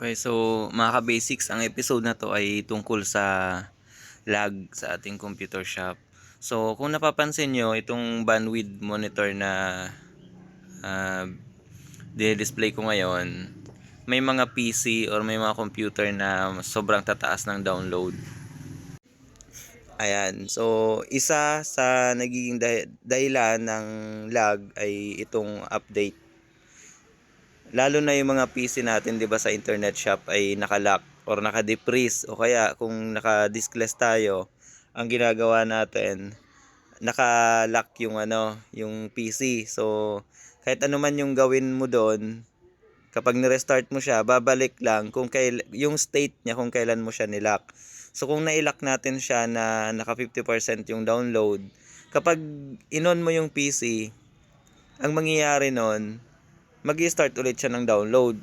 Okay, so mga ka-basics, ang episode na to ay tungkol sa lag sa ating computer shop. So, kung napapansin nyo, itong bandwidth monitor na uh, display ko ngayon, may mga PC or may mga computer na sobrang tataas ng download. Ayan, so isa sa nagiging dah- dahilan ng lag ay itong update lalo na yung mga PC natin 'di ba sa internet shop ay naka-lock or naka-defreeze o kaya kung naka-diskless tayo ang ginagawa natin naka-lock yung ano yung PC so kahit ano man yung gawin mo doon kapag ni-restart mo siya babalik lang kung kail yung state niya kung kailan mo siya nilock. So kung na-lock natin siya na naka 50% yung download kapag inon mo yung PC ang mangyayari noon mag start ulit siya ng download.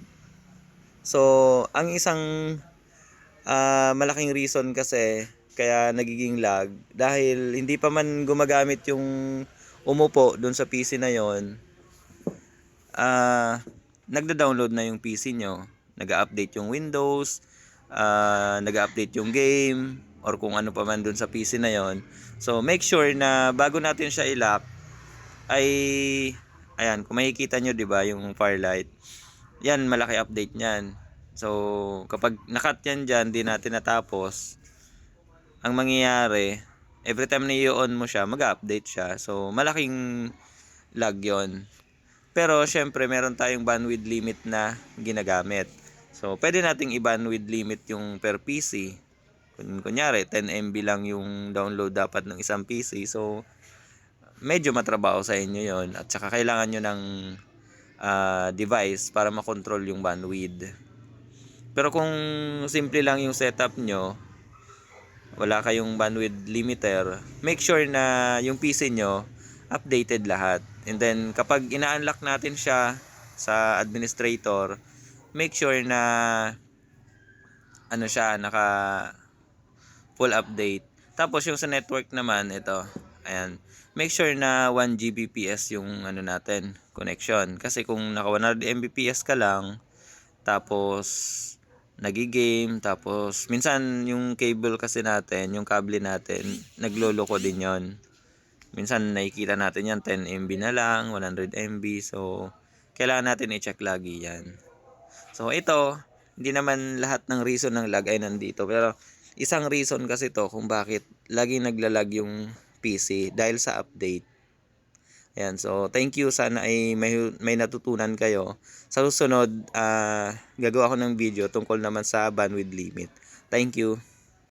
So, ang isang uh, malaking reason kasi kaya nagiging lag dahil hindi pa man gumagamit yung umupo doon sa PC na yon uh, nagda-download na yung PC nyo. Nag-update yung Windows, uh, nag-update yung game, or kung ano pa man doon sa PC na yon So, make sure na bago natin siya i-lock, ay Ayan, kung makikita nyo, di ba, yung Firelight. Yan, malaki update niyan. So, kapag nakat yan dyan, di natin natapos, ang mangyayari, every time na i-on mo siya, mag-update siya. So, malaking lag yon Pero, syempre, meron tayong bandwidth limit na ginagamit. So, pwede nating i-bandwidth limit yung per PC. Kunyari, 10 MB lang yung download dapat ng isang PC. So, medyo matrabaho sa inyo yon at saka kailangan nyo ng uh, device para makontrol yung bandwidth. Pero kung simple lang yung setup nyo wala kayong bandwidth limiter make sure na yung PC nyo updated lahat. And then kapag ina-unlock natin siya sa administrator make sure na ano siya naka full update. Tapos yung sa network naman ito ayan make sure na 1 Gbps yung ano natin, connection. Kasi kung naka 100 Mbps ka lang, tapos nagigame, tapos minsan yung cable kasi natin, yung kable natin, nagloloko din yon Minsan nakikita natin yan, 10 MB na lang, 100 MB. So, kailangan natin i-check lagi yan. So, ito, hindi naman lahat ng reason ng lag ay nandito. Pero, isang reason kasi to kung bakit lagi naglalag yung PC dahil sa update. Ayan, so thank you. Sana ay may, may natutunan kayo. Sa susunod, uh, gagawa ko ng video tungkol naman sa bandwidth limit. Thank you.